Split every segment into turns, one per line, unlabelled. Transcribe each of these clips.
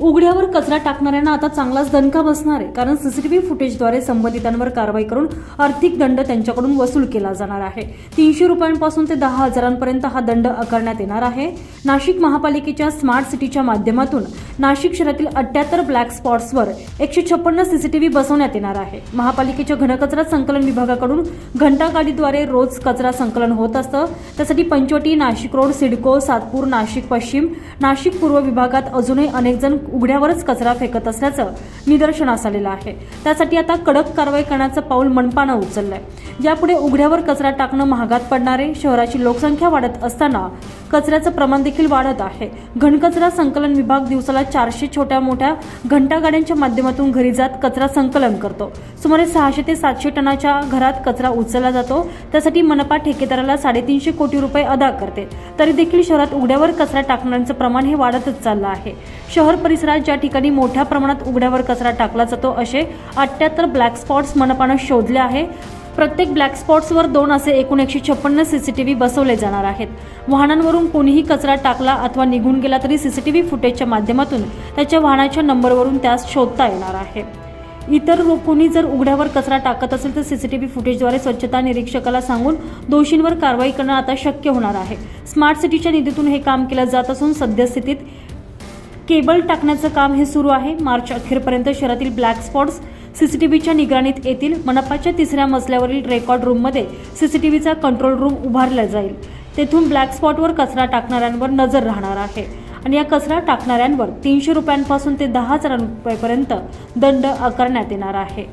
उघड्यावर कचरा टाकणाऱ्यांना आता चांगलाच दणका बसणार आहे. कारण सीसीटीव्ही फुटेजद्वारे संबंधितांवर कारवाई करून आर्थिक दंड त्यांच्याकडून वसूल केला जाणार आहे. तीनशे रुपयांपासून ते दहा हजारांपर्यंत हा दंड आकारण्यात येणार आहे. नाशिक महापालिकेच्या स्मार्ट सिटीच्या माध्यमातून नाशिक शहरातील अठ्याहत्तर ब्लॅक स्पॉट्सवर एकशे छप्पन्न सीसीटीव्ही बसवण्यात येणार आहे. महापालिकेच्या घनकचरा संकलन विभागाकडून घंटा गाडीद्वारे रोज कचरा संकलन होत असतं. त्यासाठी पंचवटी नाशिक रोड सिडको सातपूर नाशिक पश्चिम नाशिक पूर्व विभागात अजूनही अनेक जण उघड्यावरच कचरा फेकत असल्याचं निदर्शनास आलेलं आहे. त्यासाठी आता कडक कारवाई करण्याचं पाऊल मनपानं उचललंय. यापुढे उघड्यावर कचरा टाकणं महागात पडणारे शहराची लोकसंख्या वाढत असताना कचऱ्याचं प्रमाण देखील वाढत आहे. घनकचरा संकलन विभाग दिवसाला चारशे छोट्या मोठ्या घंटा गाड्यांच्या माध्यमातून घरी जात कचरा संकलन करतो. सुमारे सहाशे ते सातशे टनाच्या घरात कचरा उचलला जातो. त्यासाठी मनपा ठेकेदाराला साडेतीनशे कोटी रुपये अदा करते. तरी देखील शहरात उघड्यावर कचरा टाकणाऱ्यांचं प्रमाण हे वाढतच चाललं आहे. शहर परिसरात ज्या ठिकाणी मोठ्या प्रमाणात उघड्यावर कचरा टाकला जातो असे अठ्याहत्तर ब्लॅक स्पॉट्स मनपानं शोधले आहे. प्रत्येक ब्लॅक स्पॉट्सवर दोन असे एकूण एकशे छप्पन्न सीसीटीव्ही बसवले जाणार आहेत. वाहनांवरून कोणीही कचरा टाकला अथवा निघून गेला तरी सीसीटीव्ही फुटेजच्या माध्यमातून त्याच्या वाहनाच्या नंबरवरून त्यास शोधता येणार आहे. इतर कोणी जर उघड्यावर कचरा टाकत असेल तर सीसीटीव्ही फुटेजद्वारे स्वच्छता निरीक्षकाला सांगून दोषींवर कारवाई करणं आता शक्य होणार आहे. स्मार्ट सिटीच्या निधीतून हे काम केलं जात असून सद्यस्थितीत केबल टाकण्याचं काम हे सुरू आहे. मार्च अखेरपर्यंत शहरातील ब्लॅक स्पॉट्स सीसीटीव्हीच्या निगराणीत येतील. मनपाच्या तिसऱ्या मजल्यावरील रेकॉर्ड रूममध्ये सीसीटीव्हीचा कंट्रोल रूम उभारला जाईल. तेथून ब्लॅक स्पॉटवर कचरा टाकणाऱ्यांवर नजर राहणार आहे. आणि या कचरा टाकणाऱ्यांवर तीनशे रुपयांपासून ते दहा हजार रुपयापर्यंत दंड आकारण्यात येणार आहे.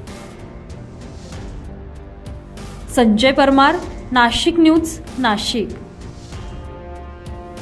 संजय परमार नाशिक न्यूज नाशिक.